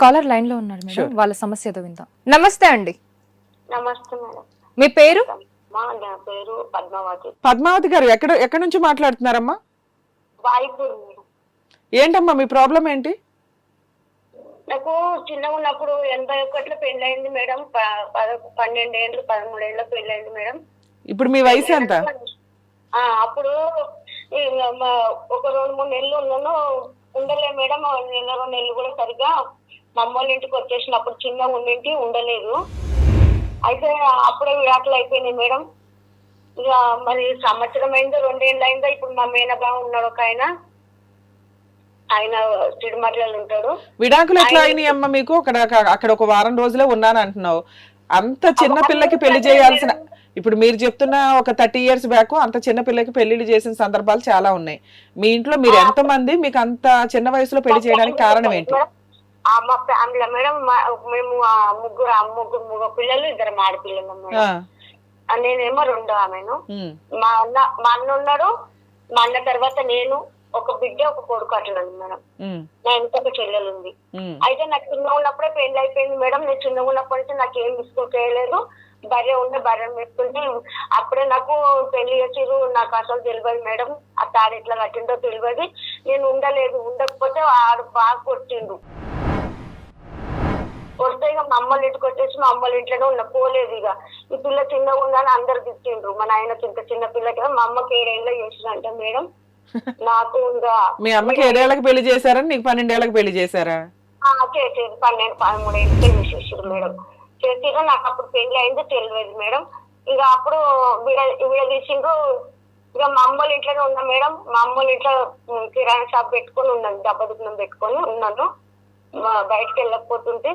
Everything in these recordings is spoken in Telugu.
కాలర్ లైన్లో ఉన్నారు మేడం. వాళ్ళ సమస్య ఏదో విందాం. నమస్తే అండి. నమస్తే మేడం. మీ పేరు? మా నా పేరు పద్మావతి. పద్మావతి గారు ఎక్కడ ఎక్కడి నుంచి మాట్లాడుతున్నారమ్మా? మేడం. ఏంటమ్మా మీ ప్రాబ్లం ఏంటి? నాకు చిన్నగా ఉన్నప్పుడు ఎనభై ఒకటిలో పెళ్ళయింది మేడం. ప- పద- పన్నెండేళ్ళు పదమూడేళ్ళలో పెళ్ళయింది మేడం. ఇప్పుడు మీ వయసు ఎంత? ఆ, అప్పుడు ఈ మా- ఒక రెండు మూడు నెలలు ఉన్నాను. ఉండలే మేడం ఆ నెల రెండు నెలలు కూడా సరిగ్గా మా అమ్మ వాళ్ళ ఇంటికి వచ్చేసినప్పుడు చిన్నగా ఉండింటి ఉండలేదు. అయితే అప్పుడే విడాకులు అయిపోయినాయి మేడం. ఇక మరి సంవత్సరం అయిందో రెండేళ్ళు అయిందో ఇప్పుడు మా మేనబా ఉన్నాడు ఒక ఆయన. ఆయన సిడిమర్లలో ఉంటాడు. విడాకులు ఎట్లా అయినాయి అమ్మ మీకు? అక్కడ అక్కడ ఒక వారం రోజులే ఉన్నాను అంటున్నావు. అంత చిన్న పిల్లకి పెళ్ళి చేయాల్సిన ఇప్పుడు మీరు చెప్తున్న ఒక థర్టీ ఇయర్స్ బ్యాక్ అంత చిన్న పిల్లకి పెళ్ళిళ్ళు చేసిన సందర్భాలు చాలా ఉన్నాయి. మీ ఇంట్లో మీరు ఎంత మంది మీకు అంత చిన్న వయసులో పెళ్ళి చేయడానికి కారణం ఏంటి? మా ఫ్యామిలీ మేడం మా- మేము ముగ్గురు ముగ్గురు ముగ్గురు పిల్లలు ఇద్దరు ఆడపిల్లలు మేడం నేనేమో రెండో ఆమెను. మా అన్న మా అన్న ఉన్నాడు మా అన్న తర్వాత నేను ఒక బిడ్డ ఒక కొడుకు అట్లా ఉంది మేడం నా ఇంత ఒక చెల్లెలు ఉంది. అయితే నాకు చిన్నగా ఉన్నప్పుడే పెళ్ళి అయిపోయింది మేడం. నేను చిన్నగా ఉన్నప్పటి నుంచి నాకు ఏం బిస్కుట్ చేయలేదు. భార్య ఉండే భార్య పెట్టుకుంటే అప్పుడే నాకు పెళ్ళి చేసిరు నాకు అసలు తెలియదు మేడం. ఆ తాడు ఎట్లా కట్టిండో తెలియదు. నేను ఉండలేదు. ఉండకపోతే ఆడు బాగా కొట్టిండు. వస్తే ఇక మా అమ్మల ఇంటికి వచ్చేసి మా అమ్మల ఇంట్లోనే ఉన్న పోలేదు ఇక. ఈ పిల్ల చిన్నగా ఉందని అందరు తిట్టిండ్రు. మా నాయనకి ఇంత చిన్న పిల్ల కదా మా అమ్మకి ఏడేళ్ళ చేసినంట మేడం. నాకు ఇంకా మీ అమ్మకి ఏడేళ్ళకి పెళ్ళి చేశారని నీకు పన్నెండేళ్ళకి పెళ్ళి చేశారా? చేసేది పన్నెండు పదమూడు ఏళ్ళకి చేసేసారు మేడం. చేసిరు నాకు అప్పుడు పెళ్ళి అయింది తెలియదు మేడం. ఇక అప్పుడు విడ విడదీసిండ్రు. ఇక మా అమ్మోళ్ళ ఇంట్లోనే ఉన్నా మేడం. మా అమ్మోళ్ళ ఇంట్లో కిరాణా షాప్ పెట్టుకొని ఉన్నాను. డబ్బా దుకాణం పెట్టుకొని ఉన్నాను. బయటకు వెళ్ళకపోతుంటే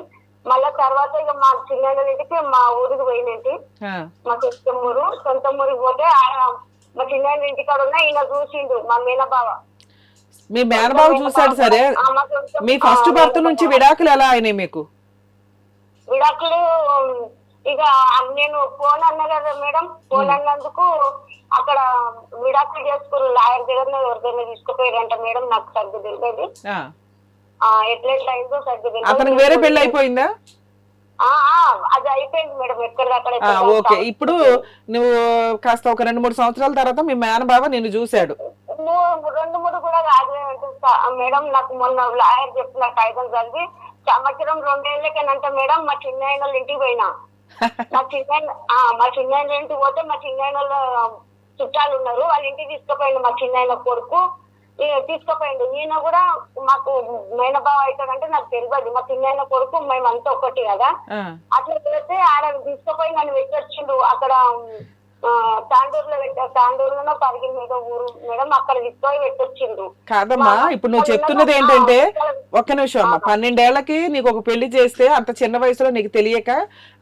మళ్ళా తర్వాత ఇక మా చిన్న ఇంటికి మా ఊరికి పోయినంటి ఆ, మా సొంత ఊరు సొంత ఊరికి పోతే మా చిన్న ఇంటికాడ ఉన్న ఈయన చూసిండు మా మీనబావ. మీ మేనబాబు చూశాడు సరే. మా ఫస్ట్ భర్త నుంచి విడాకులు ఎలా అయినాయి మీకు? విడాకులు ఇక నేను ఫోన్ అన్నా కదా మేడం ఫోన్ అన్నందుకు అక్కడ విడాకులు చేసుకుని లాయర్ దగ్గర ఎవరికైనా తీసుకుపోయారంట మేడం నాకు సరిగ్గా తెలియదు. అతనికి వేరే పెళ్ళి అయిపోయిందా అది అయిపోయింది మేడం ఆ, ఓకే. ఇప్పుడు నువ్వు కాస్త ఒక రెండు మూడు సంవత్సరాల తర్వాత మీ మేనబావ నిన్ను చూశాడు. రెండు మూడు కూడా కాదు మేడం నాకు మొన్న లాయర్ చెప్పిన కాగితం చదివి సంవత్సరం రెండేళ్ళకేనంట మేడం మా చిన్న వాళ్ళ ఇంటికి పోయినా. మా చిన్న ఆ, మా చిన్న ఇంటికి పోతే మా చిన్న చుట్టాలు ఉన్నారు వాళ్ళ ఇంటికి తీసుకుపోయిండు మా చిన్న కొడుకు. ఈ తీసుకుపోయిండు. ఈయన కూడా మాకు మేనబావ అవుతాడంటే నాకు తెలియదు. మా చిన్న కొడుకు మేమంతా ఒకటి కదా. అట్లా చేస్తే ఆడ తీసుకుపోయి నన్ను పెట్టొచ్చిండు అక్కడ తాండూరులో పెట్ట తాండూరులోనో పరిగి మీద ఊరు మేడం అక్కడ తీసుకొని పెట్టొచ్చిండు కాదమ్మా ఇప్పుడు నువ్వు చెప్తున్నది ఏంటంటే ఒక్క నిమిషం అమ్మ. పన్నెండేళ్ళకి నీకు ఒక పెళ్ళి చేస్తే అంత చిన్న వయసులో నీకు తెలియక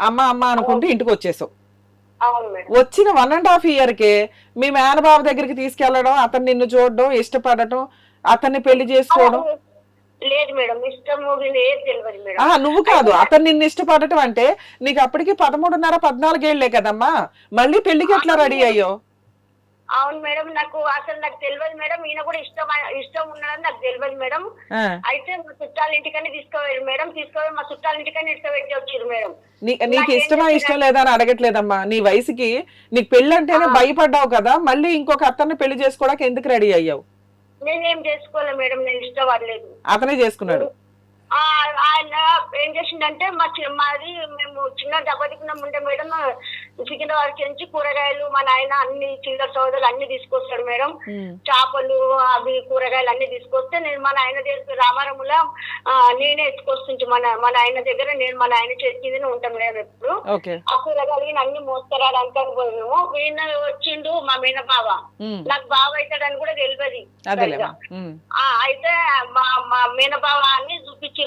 అమ్మ అమ్మ అనుకుంటూ ఇంటికి వచ్చేసావు. వచ్చిన వన్ అండ్ హాఫ్ ఇయర్కి మీ మేనబాబు దగ్గరికి తీసుకెళ్ళడం అతను నిన్ను చూడడం ఇష్టపడటం అతన్ని పెళ్ళి చేసుకోవడం. లేదు మేడం నువ్వు కాదు. అతను నిన్ను ఇష్టపడటం అంటే నీకు అప్పటికి పదమూడున్నర పద్నాలుగేళ్ళే కదమ్మా. మళ్ళీ పెళ్ళికి ఎట్లా రెడీ అయ్యో అవును మేడం నాకు అసలు నాకు తెలియదు మేడం. ఈయన కూడా ఇష్టం ఇష్టం ఉన్నదని నాకు తెలియదు మేడం. అయితే మా చుట్టాల ఇంటికని తీసుకోవాలి మేడం. తీసుకోవాలి మా చుట్టాల ఇంటికని ఇష్టపెట్టి వచ్చారు మేడం నీకు ఇష్టమా ఇష్టం లేదా అని అడగట్లేదమ్మా. నీ వయసుకి నీకు పెళ్ళి అంటేనే భయపడ్డావు కదా మళ్ళీ ఇంకొక అతన్ని పెళ్ళి చేసుకోవడానికి ఎందుకు రెడీ అయ్యావు? నేనేం చేసుకోలే మేడం? నేను ఇష్టపడలేదు. అతనే చేసుకున్నాడు. ఆయన ఏం చేసిండంటే మా చి- మాది మేము చిన్న దెబ్బతికున్నాం ఉంటే మేడం సికింద్రాబాద్ నుంచి కూరగాయలు మా నాయన అన్ని చిల్లర సోదరులు అన్ని తీసుకొస్తాడు మేడం. చేపలు అవి కూరగాయలు అన్ని తీసుకొస్తే నేను మా నాయన దగ్గర రామారముల ఆ, నేనే ఎత్తుకొస్తుంటే. మన మా నాయన దగ్గర నేను మా నాయన చేతికిందనే ఉంటాం మేడం ఎప్పుడు. ఆ కూరగాయలు అన్ని మోసుకురావడానికి అని పోయినాము. ఈయన వచ్చిండు మా మీన బావ నాకు బావ అవుతాడని కూడా తెలియదు అయితే మా మా మీనబావ అని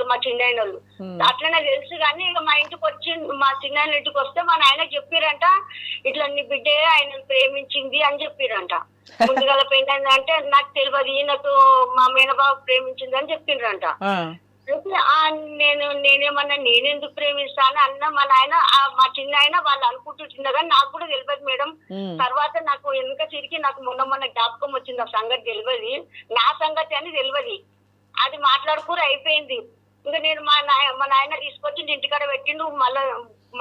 మా చిన్న వాళ్ళు. అట్లనే తెలుసు కానీ ఇక మా ఇంటికి వచ్చి మా చిన్న ఇంటికి వస్తే మా నాయన చెప్పిరంట ఇట్లా నీ బిడ్డే ఆయన ప్రేమించింది అని చెప్పిరంట. ముందుగా పెళ్ళైంది అంటే నాకు తెలియదు ఈయనకు మా మీనబావ ప్రేమించింది అని చెప్పిండ్రంట నేను నేనేమన్నా నేనెందుకు ప్రేమిస్తాను అన్న మా నాయన మా చిన్న ఆయన వాళ్ళు అనుకుంటుంటున్నా కానీ నాకు కూడా తెలియదు మేడం. తర్వాత నాకు వెనుక తిరిగి నాకు మొన్న మొన్న జ్ఞాపకం వచ్చింది ఆ సంగతి తెలియదు నా సంగతి అని తెలియదు అది మాట్లాడుకూర అయిపోయింది. ఇంకా నేను మా నాయ మా నాయన తీసుకొచ్చి ఇంటికాడ పెట్టిండు మళ్ళా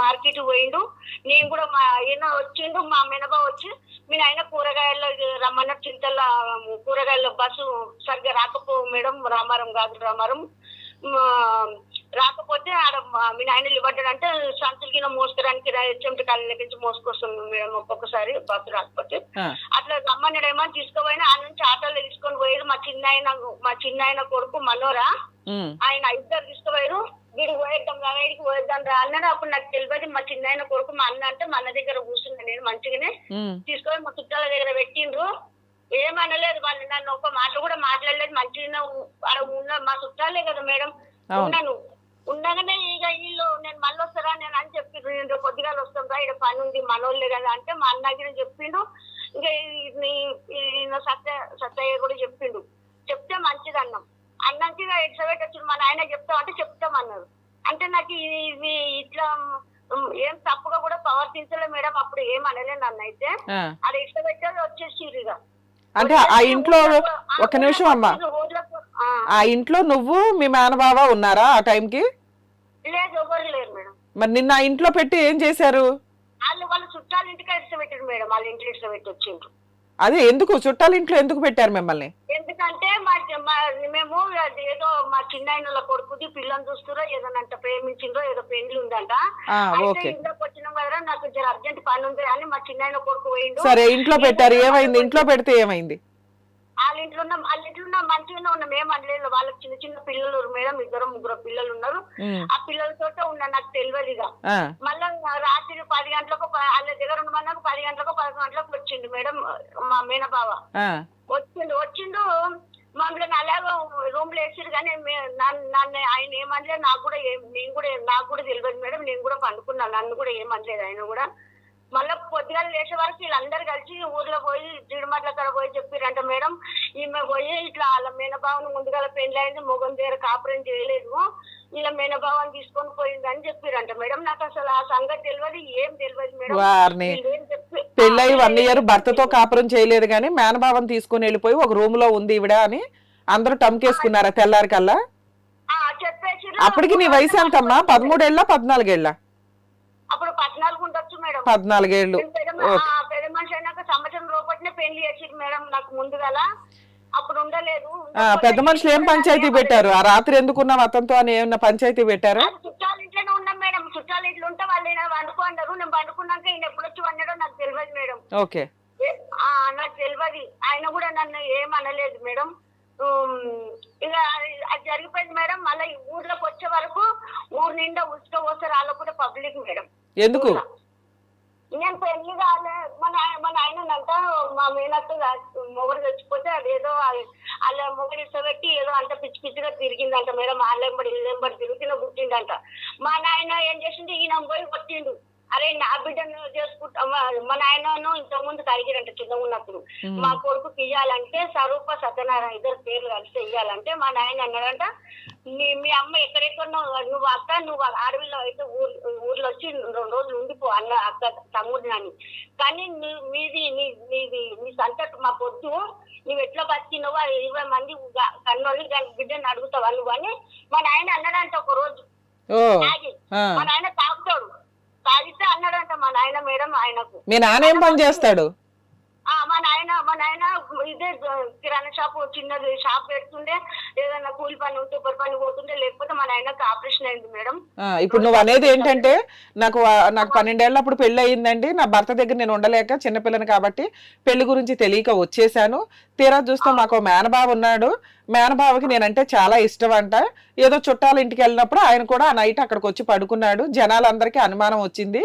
మార్కెట్ పోయిండు. నేను కూడా మా ఆయన వచ్చిండు మా మినబా వచ్చి మీ నాయన కూరగాయలు రమ్మన్న చింతల కూరగాయల బస్సు సరిగ్గా రాకపో మేడం రామారం కాదు రామారం. రాకపోతే ఆడ మా- నాయన ఇవ్వడంటే సంచులు కింద మోసుకోవడానికి చెమట కాళ్ళ నుంచి మోసుకొస్తుంది మేడం ఒక్కొక్కసారి బస్సు రాకపోతే. అట్లా రమ్మన్నాడేమో తీసుకుపోయినా ఆ నుంచి ఆటోలో తీసుకొని పోయారు మా చిన్న ఆయన మా చిన్న ఆయన కొడుకు మనోరా ఆయన ఇద్దరు తీసుకుపోయారు. వీడికి పోయేద్దాం రా వీడికి పోయేద్దాం రా అన్నాడు. అప్పుడు నాకు తెలియదు మా చిన్న ఆయన కొడుకు మా అన్న అంటే మా అన్న దగ్గర కూర్చున్నా నేను మంచిగానే తీసుకొని మా చుట్టాల దగ్గర పెట్టిండ్రు. ఏమనలేదు వాళ్ళు నన్ను ఒక మాట కూడా మాట్లాడలేదు. మంచిగా అక్కడ ఉన్న మా చుట్టాలే కదా మేడం. ఉన్నాను. ఉండగానే ఇక వీళ్ళు నేను మళ్ళీ వస్తారా నేను అని చెప్పిండ్రు నేను పొద్దుగాల వస్తాం రా ఇక్కడ పని ఉంది మనోళ్ళే కదా అంటే మా అన్నకి చెప్పిండు. ఇంకా ఈయన సత్య సత్యయ్య కూడా చెప్పిండు. చెప్తే మంచిది అన్నాం. అన్నాక ఇక ఎడ్సబెట్టి వచ్చి మా నాయన చెప్తాం అంటే చెప్తామన్నారు అంటే నాకు ఇది ఇట్లా ఏం తప్పుగా కూడా ప్రవర్తించలే మేడం అప్పుడు ఏం అనలే నన్ను అయితే. అది ఇష్టపెట్టారు వచ్చేసి అంటే ఆ ఇంట్లో ఒక నిమిషం అమ్మా. ఆ, ఇంట్లో నువ్వు మీ మేనబావ ఉన్నారా ఆ టైంకి? లేదు ఎవరు లేరు మేడం. మరి నిన్న ఆ ఇంట్లో పెట్టి ఏం చేశారు? వాళ్ళు వాళ్ళ చుట్టాల ఇంటికి ఇష్టపెట్టారు మేడం వాళ్ళ ఇంటికి ఇష్టపెట్టి వచ్చిండ్రు. అదే ఎందుకు? చుట్టాల ఇంట్లో ఎందుకు పెట్టారు మిమ్మల్ని? ఎందుకంటే మా మా మేము అది ఏదో మా చిన్న కొడుకుది పిల్లని చూస్తురో ఏదోనంట ప్రేమించిండ్రో ఏదో పెళ్ళి ఉందంట. ఆ, అయితే ఓకే. ఇంట్లోకి వచ్చినాం కదా నాకు జర అర్జెంట్ పని ఉంది అని మా చిన్న కొడుకు పోయిండు. సరే ఇంట్లో పెట్టారు ఏమైంది? ఇంట్లో పెడితే ఏమైంది? వాళ్ళ ఇంట్లో ఉన్న వాళ్ళ ఇంట్లో ఉన్న మంచిగానే ఉన్నాం. ఏం అనలేదు. వాళ్ళకి చిన్న చిన్న పిల్లలు మేడం ఇద్దరు ముగ్గురు పిల్లలు ఉన్నారు. ఆ పిల్లలతోటే ఉన్నా. నాకు తెలియదు ఇక. మళ్ళా రాత్రి పది గంటలకు వాళ్ళ దగ్గర ఉండమన్నాక పది గంటలకు పదకొండు గంటలకు వచ్చిండు మేడం మా మీనబావ. వచ్చిండు. వచ్చిండు. మమ్మల్ని అలాగ రూమ్లో వేసారు కానీ నన్ను ఆయన ఏమనలేదు నాకు కూడా ఏం నేను కూడా నాకు కూడా తెలియదు మేడం. నేను కూడా పండుకున్నాను నన్ను కూడా ఏమనలేదు ఆయన కూడా మళ్ళీ పొద్దుగా లేచే వరకు వీళ్ళందరూ కలిసి ఊర్లో పోయి జీడిమట్ల కాడ పోయి చెప్పారంట మేడం. ఈమె పోయి ఇట్లా వాళ్ళ మేనబావను ముందుగా పెళ్ళి అయింది మొగం దగ్గర కాపురం చేయలేదు. ఇలా మేనబావని తీసుకొని పోయింది అని చెప్పారంట మేడం. నాకు అసలు ఆ సంగతి తెలియదు ఏం తెలియదు మేడం. వారిని పెళ్ళయి వన్ ఇయర్ భర్తతో కాపురం చేయలేదు కానీ మేనభావం తీసుకుని వెళ్ళిపోయి ఒక రూమ్లో ఉంది ఈవిడ అని అందరూ టమ్కేసుకున్నారా తెల్లారి కల్లా అప్పటికి నీ వయసు ఎంతమ్మా? పదమూడేళ్ళ పద్నాలుగేళ్ళ? అప్పుడు పద్నాలుగు ఉండొచ్చు మేడం. పద్నాలుగేళ్ళు. పెద్ద మనిషి అయినాక సంవత్సరం లోపలనే పెళ్ళి చేసిరు మేడం నాకు ముందుగల అప్పుడు ఉండలేదు. పెద్ద మనుషులు ఏం పంచాయతీ పెట్టారు? ఆ రాత్రి ఎందుకున్నావు అతనితో అని ఏమన్నా పంచాయతీ పెట్టారా? చుట్టాల ఇంట్లోనే ఉన్నాం మేడం. చుట్టాల ఇంట్లో ఉంటే వాళ్ళు వండుకో అన్నారు. నేను వండుకున్నాక ఈయన ఎప్పుడు వచ్చి వండాడో నాకు తెలియదు మేడం. ఓకే. నాకు తెలియదు. ఆయన కూడా నన్ను ఏం అనలేదు మేడం. ఇక అది- జరిగిపోయింది మేడం. మళ్ళీ ఊర్లోకి వచ్చే వరకు ఊరు నిండా ఉసుక పోస్తారు వాళ్ళకు కూడా పబ్లిక్ మేడం. ఎందుకు? నేను పెళ్ళి కాలే మా నాయ మా నాయనంట మా మేనత్త మొగడు చచ్చిపోతే అదేదో ఆ- వాళ్ళ మొగడు ఇష్టపెట్టి ఏదో అంత పిచ్చి పిచ్చిగా తిరిగిందంట మేడం. వాళ్ళెంబడి ఇల్లెంబడి తిరుగుతున్న పుట్టిండంట. మా నాయన ఏం చేసిండు? ఈయన పోయి కొట్టిండు. అరే నా బిడ్డను చేసుకుంటా మా- నాయనను ఇంత ముందు కరిగిరంట చిన్న ఉన్నప్పుడు. మా కొడుకు ఇయ్యాలంటే స్వరూప సత్యనారాయణ ఇద్దరు పేర్లు కలిసి ఇయ్యాలంటే మా నాయన అన్నాడంట మీ మీ అమ్మ ఎక్కడెక్కడో నువ్వు అక్క నువ్వు అడవిలో అయితే ఊర్ ఊర్లో వచ్చి రెండు రోజులు ఉండిపో అన్న అక్క తమ్ముడు అని. కానీ మీది నీ నీది నీ సంతటి మా పొద్దు నువ్వు ఎట్లా బతికినవో ఇరవై మంది కన్నోళ్ళు బిడ్డని అడుగుతావా నువ్వు అని మా నాయన అన్నాడంట ఒక రోజు. మా నాయన తాగుతాడు తాగితే అన్నాడంట మా నాయన మేడం ఆయనకు మీ నాన్న ఏం పని చేస్తాడు? ఆ మా నాయన మా నాయన ఇదే కిరాణా షాప్ చిన్నది షాప్ పెడుతుండే ఏదైనా కూలి పని కొబ్బరి పని పోతుండే లేకపోతే మా నాయనకు ఆపరేషన్ అయింది మేడం. ఆ, ఇప్పుడు నువ్వు అనేది ఏంటంటే నాకు వా- నాకు పన్నెండేళ్ళప్పుడు పెళ్ళి అయ్యిందండి. నా భర్త దగ్గర నేను ఉండలేక చిన్నపిల్లని కాబట్టి పెళ్ళి గురించి తెలియక వచ్చేసాను. తీరా చూస్తే మాకు ఓ మేనబావ ఉన్నాడు. మేనబావకి నేనంటే చాలా ఇష్టం అంట ఏదో చుట్టాల ఇంటికి వెళ్ళినప్పుడు ఆయన కూడా ఆ నైట్ అక్కడికి వచ్చి పడుకున్నాడు. జనాలందరికీ అనుమానం వచ్చింది.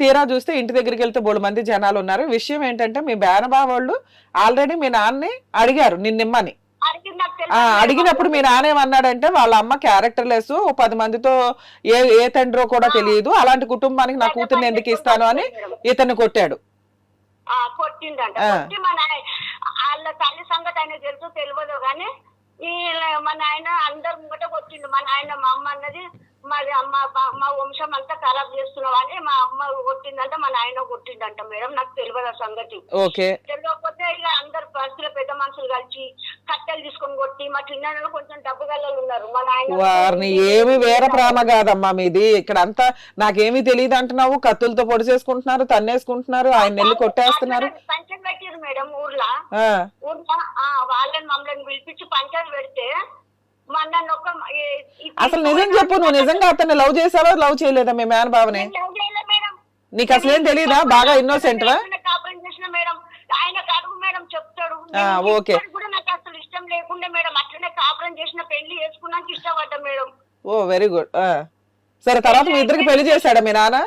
తీరా చూస్తే ఇంటి దగ్గరికి వెళ్తే బోడు మంది జనాలు ఉన్నారు. విషయం ఏంటంటే మీ మేనబావ వాళ్ళు ఆల్రెడీ మీ నాన్నని అడిగారు నిన్నిమ్మని అడిగినప్పుడు మీ నాన్న ఏమన్నాడంటే వాళ్ళ అమ్మ క్యారెక్టర్ లెస్ ఓ పది మందితో ఏ ఏ తండ్రో కూడా తెలియదు అలాంటి కుటుంబానికి నా కూతుర్ని ఎందుకు ఇస్తాను అని ఇతన్ని కొట్టాడు. వాళ్ళ తల్లి సంగతి ఆయన తెలుసు తెలియదు కానీ ఈ మా నాయన అందరు ముంగట కొట్టిండు. మా నాయన మా అమ్మ అన్నది మాది అమ్మ మా వంశం అంతా ఖరాబ్ చేస్తున్నావు అని మా అమ్మ కొట్టిందంట మా నాయన కొట్టిండంట మేడం నాకు తెలియదు ఆ సంగతి. ఓకే. తెలియకపోతే ఇక అందరు బస్సులో పెద్ద మనుషులు కలిసి కట్టెలు తీసుకొని కొట్టి మా చిన్న కొంచెం డబ్బు గల్లలు ఉన్నారు మా నాయన వారిని ఏమి వేర ప్రేమ కాదమ్మా మీది. ఇక్కడ అంతా నాకేమీ తెలియదు అంటున్నావు. కత్తులతో పొడి చేసుకుంటున్నారు తన్నేసుకుంటున్నారు ఆయన నెల్లి కొట్టేస్తున్నారు. పంచం పెట్టారు మేడం ఊర్లో. ఊర్లో వాళ్ళని మమ్మల్ని పిలిపించి పంచాయతీ పెడితే నన్ను ఒక అసలు నిజం చెప్పు నువ్వు నిజంగా అతన్ని లవ్ చేసావా? లవ్ చేయలేదా మీ మేన బావని నేను లవ్ చేయలే మేడం. నీకు అసలు ఏం తెలియదా బాగా ఇన్నోసెంట్ నేను కాపురం చేసిన మేడం. ఆయన అడుగు మేడం చెప్తాడు. ఆ, నేను ఓకే. కూడా నాకు అసలు ఇష్టం లేకుండే మేడం. అట్లనే కాపురం చేసిన పెళ్ళి చేసుకున్నాక ఇష్టపడ్డా మేడం. Oh very good. సరే తర్వాత మీ ఇద్దరికి పెళ్ళి చేశాడా మీ నాన్న?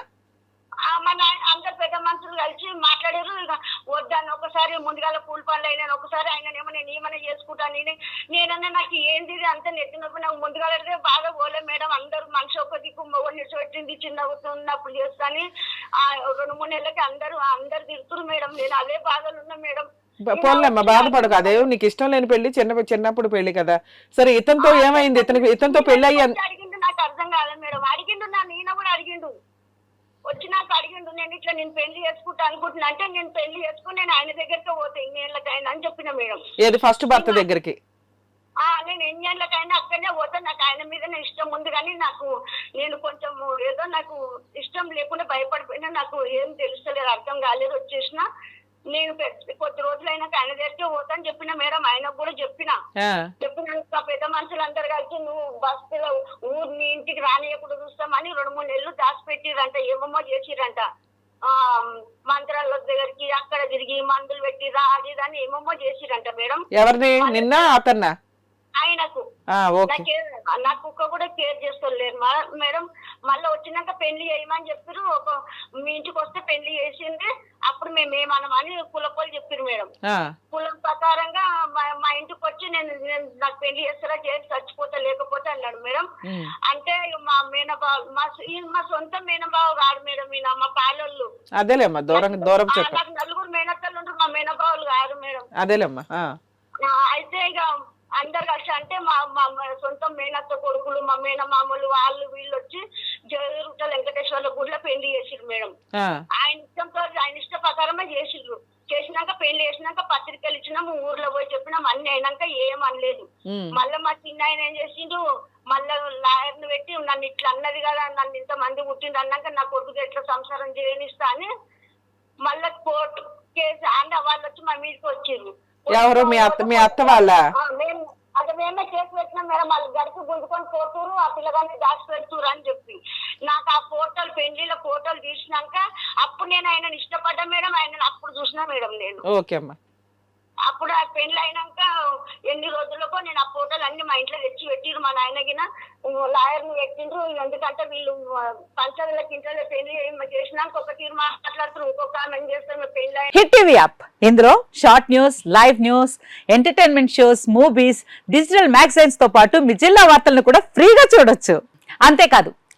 ఆ, మా అందరు పెద్ద మనుషులు కలిసి మాట్లాడారు. ఇక వద్దాను ఒకసారి ముందుగాల కూలి పనులు అయినాను ఒకసారి ఆయననేమో నేను ఏమైనా చేసుకుంటాను నేను నేనన్నా నాకు ఏంది ఇది అంత నెట్టినప్పుడు నాకు ముందుగాల బాగా పోలే మేడం అందరూ మనిషి ఒక దిక్కు మొగని పెట్టింది చిన్న ఉన్నప్పుడు చేస్తాను ఆ రెండు మూడు నెలలకి అందరూ అందరు తిరుగుతున్నారు మేడం. నేను అదే బాధలు ఉన్నా మేడం. పోన్లేమ్మా బాధపడకు అదే నీకు ఇష్టం లేని పెళ్ళి చిన్న చిన్నప్పుడు పెళ్ళి కదా. సరే ఇతనితో ఏమైంది? ఇతనికి ఇతనితో పెళ్ళి అయ్యి అడిగిండు నాకు అర్థం కాలేదు మేడం. అడిగిండు నా నేను కూడా అడిగిండు. నేను ఇట్లా నేను పెళ్ళి చేసుకుంటా అనుకుంటున్నా. అంటే నేను పెళ్ళి చేసుకుని నేను ఆయన దగ్గరికి పోతే ఇన్నేళ్ళకైనా అని చెప్పిన మేడం. ఏది? ఫస్ట్ భర్త దగ్గరికి. ఆ నేను ఎన్ని ఏళ్ళకైనా అక్కడనే పోతే. నాకు ఆయన మీదనే ఇష్టం ఉంది కానీ నాకు నేను కొంచెం ఏదో నాకు ఇష్టం లేకుండా భయపడిపోయినా నాకు ఏం తెలుస్తలేదు అర్థం కాలేదు వచ్చేసిన నేను కొద్ది రోజులైనాక ఆయన దగ్గరికి పోతాను చెప్పిన మేడం. ఆయనకు కూడా చెప్పిన. చెప్పినాక పెద్ద మనుషులు అందరు కలిసి నువ్వు బస్సులో ఊరు నీ ఇంటికి రానియకుండా చూస్తామని రెండు మూడు నెలలు దాచిపెట్టిరంట ఏమేమో చేసిరంట. మంత్రాల దగ్గరికి అక్కడ తిరిగి మందులు పెట్టి అది దాన్ని ఏమేమో చేసిరంట మేడం. ఎవరిని నిన్న అతన్నా? ఆయనకు. నా కుక్క కూడా కేర్ చేస్తలేరు మేడం మళ్ళీ వచ్చినాక పెళ్ళి చేయమని చెప్పారు ఒక మీ ఇంటికి వస్తే పెళ్ళి చేసింది. అప్పుడు మేము ఏమనమని కులపోలు చెప్పారు మేడం. కులం ప్రకారంగా మా ఇంటికి వచ్చి నేను నాకు పెళ్ళి చేస్తారా చేసి చచ్చిపోతా లేకపోతే అన్నాడు మేడం. అంటే మా మేనబావ మా సొంత మేనబావ కాదు మేడం ఈయన మా పాలోళ్ళు. అదేలేమ్మా దూరం దూరం నలుగురు మేనత్తలు ఉంటారు మా మేనబావులు కాదు మేడం. అదేలేమ్మా అయితే ఇక అందరు కలిసి అంటే మా మా సొంత మేనత్త కొడుకులు మా మేనమామలు వాళ్ళు వీళ్ళు వచ్చి జరుగుట వెంకటేశ్వర్ల గుడిలో పెళ్ళి చేసిర్రు మేడం. ఆయన ఇష్టంతో ఆయన ఇష్ట ప్రకారమే చేసిర్రు. చేసినాక పెళ్ళి చేసినాక పత్రికలు ఇచ్చినాము ఊర్లో పోయి చెప్పినాం అన్ని అయినాక ఏం అనలేదు. మళ్ళీ మా చిన్న ఆయన ఏం చేసిండు మళ్ళీ లాయర్ని పెట్టి నన్ను ఇట్లా అన్నది కదా నన్ను ఇంత మంది పుట్టింది అన్నాక నా కొడుకు ఎట్లా సంసారం చేయనిస్తా అని మళ్ళీ కోర్టు కేసు అంటే వాళ్ళు వచ్చి మా మీదకి వచ్చిర్రు. ఎవరు మీ అత్త మీ అత్త వాళ్ళ? ఆ, మేము కేసు పెట్టినాం మేడం. వాళ్ళు గడిపి గుంజుకొని పోతురు ఆ పిల్లగాన్ని దాచి పెడుతురు అని చెప్పి. నాకు ఆ ఫోటోలు పెళ్ళిలో ఫోటోలు తీసినాక అప్పుడు నేను ఆయన ఇష్టపడ్డా మేడం. ఆయన అప్పుడు చూసినా మేడం నేను. ఓకే అమ్మా. అప్పుడు ఆ పెళ్ళి అయినాక ఎన్ని రోజులకో నేను ఆ ఫోటోలు అన్ని మా ఇంట్లో తెచ్చి పెట్టిరు మా నాయనగిన లాయర్ని పెట్టిండ్రు ఎందుకంటే వీళ్ళు పంచాయతీలకు ఇంట్లో పెళ్ళి చేసినాక ఒక తీరు మాట్లాడుతున్నారు ఇంకొక ఆమె చేస్తాం చేస్తారు పెళ్ళి హిట్ టీవీ యాప్ ఇందులో short news live news entertainment shows movies digital మ్యాగజైన్స్తో పాటు మీ జిల్లా వార్తలను కూడా ఫ్రీగా చూడొచ్చు. అంతేకాదు